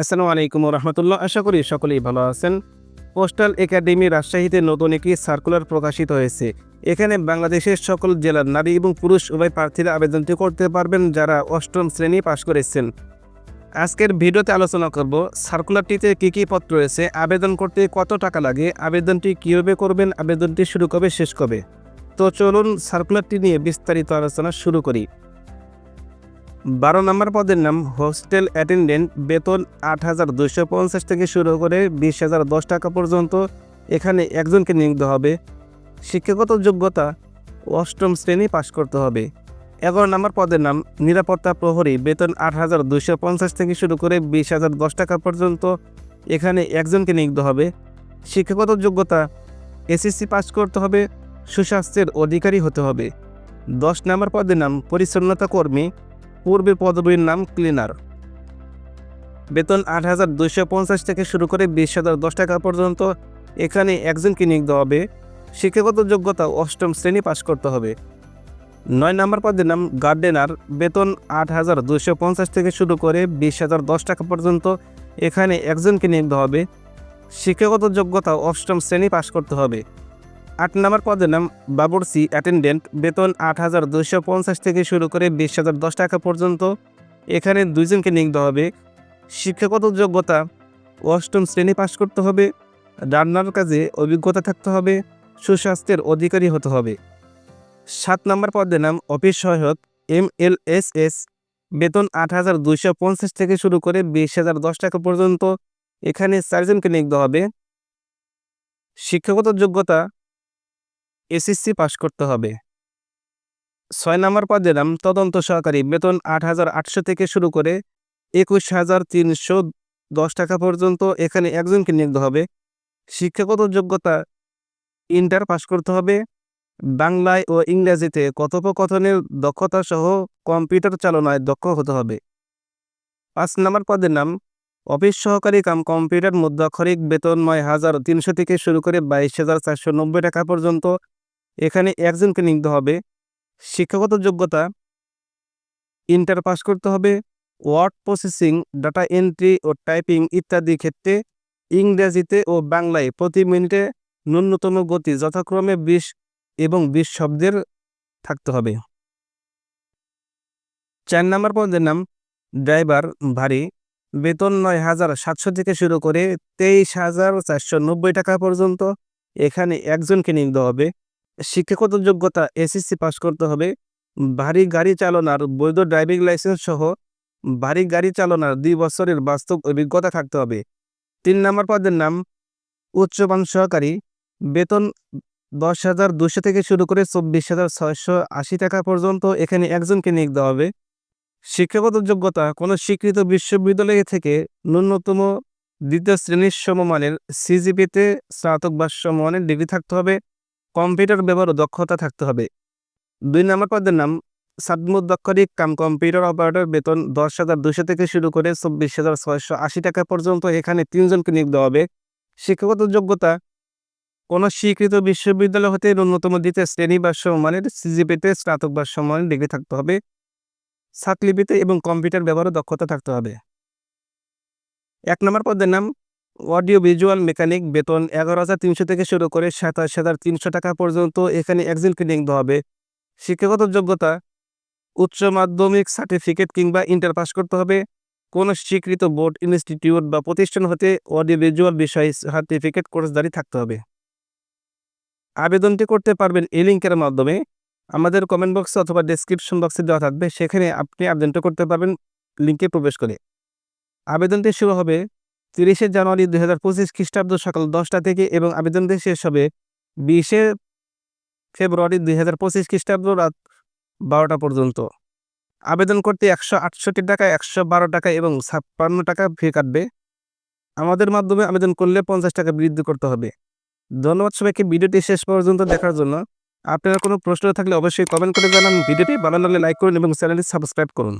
আসসালামু আলাইকুম রহমতুল্লাহ আশা করি সকলেই ভালো আছেন। পোস্টাল একাডেমি রাজশাহীতে নতুন একটি সার্কুলার প্রকাশিত হয়েছে। এখানে বাংলাদেশের সকল জেলার নারী এবং পুরুষ উভয় প্রার্থীরা আবেদনটি করতে পারবেন যারা অষ্টম শ্রেণি পাশ করেছেন। আজকের ভিডিওতে আলোচনা করব, সার্কুলারটিতে কী কী পত্র রয়েছে, আবেদন করতে কত টাকা লাগে, আবেদনটি কীভাবে করবেন, আবেদনটি শুরু কবে, শেষ কবে? তো চলুন সার্কুলারটি নিয়ে বিস্তারিত আলোচনা শুরু করি। বারো নম্বর পদের নাম হোস্টেল অ্যাটেন্ডেন্ট বেতন আট হাজার দুশো পঞ্চাশ থেকে শুরু করে বিশ হাজার দশ টাকা পর্যন্ত এখানে একজনকে নিয়োগ হবে। শিক্ষাগত যোগ্যতা অষ্টম শ্রেণি পাশ করতে হবে। এগারো নম্বর পদের নাম নিরাপত্তা প্রহরী বেতন আট হাজার দুশো পঞ্চাশ থেকে শুরু করে বিশ হাজার দশ টাকা পর্যন্ত এখানে একজনকে নিয়োগ হবে। শিক্ষাগত যোগ্যতা এসএসসি পাশ করতে হবে, সুস্বাস্থ্যের অধিকারী হতে হবে। দশ নম্বর পদের নাম পরিচ্ছন্নতা কর্মী পূর্বের পদবীর নাম ক্লিনার। বেতন আট হাজার দুইশো পঞ্চাশ থেকে শুরু করে বিশ হাজার দশ টাকা পর্যন্ত এখানে একজনকে নিয়োগ হবে। শিক্ষাগত যোগ্যতা অষ্টম শ্রেণি পাশ করতে হবে। নয় নম্বর পদের নাম গার্ডেনার। বেতন আট হাজার দুশো পঞ্চাশ থেকে শুরু করে বিশ হাজার দশ টাকা পর্যন্ত এখানে একজনকে নিয়োগ হবে। শিক্ষাগত যোগ্যতা অষ্টম শ্রেণি পাশ করতে হবে। আট নম্বর পদের নাম বাবুরসি অ্যাটেন্ডেন্ট। বেতন আট হাজার দুইশো পঞ্চাশ থেকে শুরু করে বিশ হাজার দশ টাকা পর্যন্ত। এখানে দুইজনকে নিয়োগ হবে। শিক্ষাগত যোগ্যতা, অষ্টম শ্রেণি পাশ করতে হবে। রান্নার কাজে অভিজ্ঞতা থাকতে হবে। সুস্বাস্থ্যের অধিকারী হতে হবে। সাত নম্বর পদের নাম অফিস সহায়ক, এম এল এস এস। বেতন আট হাজার দুইশো পঞ্চাশ থেকে শুরু করে বিশ হাজার দশ টাকা পর্যন্ত। এখানে চারজনকে নিয়োগ হবে। শিক্ষাগত যোগ্যতা এসএসসি পাশ করতে হবে। ছয় নম্বর পদের নাম তদন্ত সহকারী বেতন আট হাজার আটশো থেকে শুরু করে একুশ হাজার তিনশো দশ টাকা পর্যন্ত এখানে একজনকে নিয়োগ হবে। শিক্ষাগত যোগ্যতা ইন্টার পাশ করতে হবে। বাংলায় ও ইংরেজিতে কথোপকথনের দক্ষতা সহ কম্পিউটার চালনায় দক্ষ হতে হবে। পাঁচ নম্বর পদের নাম অফিস সহকারী কাম কম্পিউটার মুদ্রাক্ষরিক বেতন নয় হাজার তিনশো থেকে শুরু করে বাইশ হাজার চারশো নব্বই টাকা পর্যন্ত এখানে একজনকে নিয়োগ হবে। শিক্ষাগত যোগ্যতা ইন্টার পাস করতে হবে ওয়ার্ড প্রসেসিং ডাটা এন্ট্রি ও টাইপিং ইত্যাদি ক্ষেত্রে ইংরেজিতে ও বাংলায় প্রতি মিনিটে ন্যূনতম গতি যথাক্রমে বিশ এবং বিশ শব্দের থাকতে হবে। চার নম্বর পদের নাম, ড্রাইভার ভারী, বেতন নয় হাজার সাতশো থেকে শুরু করে তেইশ হাজার চারশো নব্বই টাকা পর্যন্ত। এখানে একজনকে দেওয়া হবে। শিক্ষাগত যোগ্যতা এসএসসি পাস করতে হবে। ভারী গাড়ি চালনার বৈধ ড্রাইভিং লাইসেন্স সহ ভারী গাড়ি চালনার দুই বছরের বাস্তব অভিজ্ঞতা থাকতে হবে। তিন নম্বর পদের নাম, উচ্চমান সহকারী। বেতন দশ হাজার দুশো থেকে শুরু করে চব্বিশ হাজার ছয়শো আশি টাকা পর্যন্ত এখানে একজনকে নিয়োগ দেওয়া হবে। শিক্ষাগত যোগ্যতা কোনো স্বীকৃত বিশ্ববিদ্যালয় থেকে ন্যূনতম দ্বিতীয় শ্রেণির সমমানের সিজিপিতে স্নাতক বা সমমানের ডিগ্রি থাকতে হবে। কম্পিউটার ব্যবহার দক্ষতা থাকতে হবে। দুই নম্বর পদের নাম সাদমুদ্দক্ষরিক কাম কম্পিউটার অপারেটর বেতন দশ হাজার দুশো থেকে শুরু করে চব্বিশ হাজার ছয়শো আশি টাকা পর্যন্ত এখানে তিনজনকে নিয়োগ দেওয়া হবে। শিক্ষাগত যোগ্যতা, কোনো স্বীকৃত বিশ্ববিদ্যালয় হতে ন্যূনতম দ্বিতীয় শ্রেণি বা সমমানের সিজিপিতে স্নাতক বা সমমানের ডিগ্রি থাকতে হবে। সাতলিপিতে এবং কম্পিউটার ব্যবহারে দক্ষতা থাকতে হবে। এক নম্বর পদের নাম অডিও ভিজুয়াল মেকানিক বেতন এগারো হাজার তিনশো থেকে শুরু করে সাতাশ হাজার তিনশো টাকা পর্যন্ত এখানে একজনকে নিয়োগ হবে। শিক্ষাগত যোগ্যতা, উচ্চ মাধ্যমিক সার্টিফিকেট কিংবা ইন্টার পাস করতে হবে। কোনো স্বীকৃত বোর্ড, ইনস্টিটিউট বা প্রতিষ্ঠান হতে অডিও ভিজুয়াল বিষয়ে সার্টিফিকেট কোর্সদারি থাকতে হবে। আবেদনটি করতে পারবেন এই লিঙ্কের মাধ্যমে। আমাদের কমেন্ট বক্সে অথবা ডেসক্রিপশন বক্সে দেওয়া থাকবে। সেখানে আপনি আবেদনটা করতে পারবেন লিঙ্কে প্রবেশ করে। আবেদনটি শুরু হবে তিরিশে জানুয়ারি দুই হাজার পঁচিশ খ্রিস্টাব্দ সকাল দশটা থেকে এবং আবেদন আবেদনটি শেষ হবে বিশে ফেব্রুয়ারি দুই হাজার পঁচিশ খ্রিস্টাব্দ রাত বারোটা পর্যন্ত। আবেদন করতে একশো আটষট্টি টাকা, একশো বারো টাকা এবং ছাপ্পান্ন টাকা ফি কাটবে। আমাদের মাধ্যমে আবেদন করলে পঞ্চাশ টাকা বৃদ্ধি করতে হবে। ধন্যবাদ সবাইকে, ভিডিওটি শেষ পর্যন্ত দেখার জন্য। আপনার কোনো প্রশ্ন থাকলে অবশ্যই কমেন্ট করে জানান। ভিডিওটি ভালো লাগলে লাইক করুন এবং চ্যানেলটি সাবস্ক্রাইব করুন।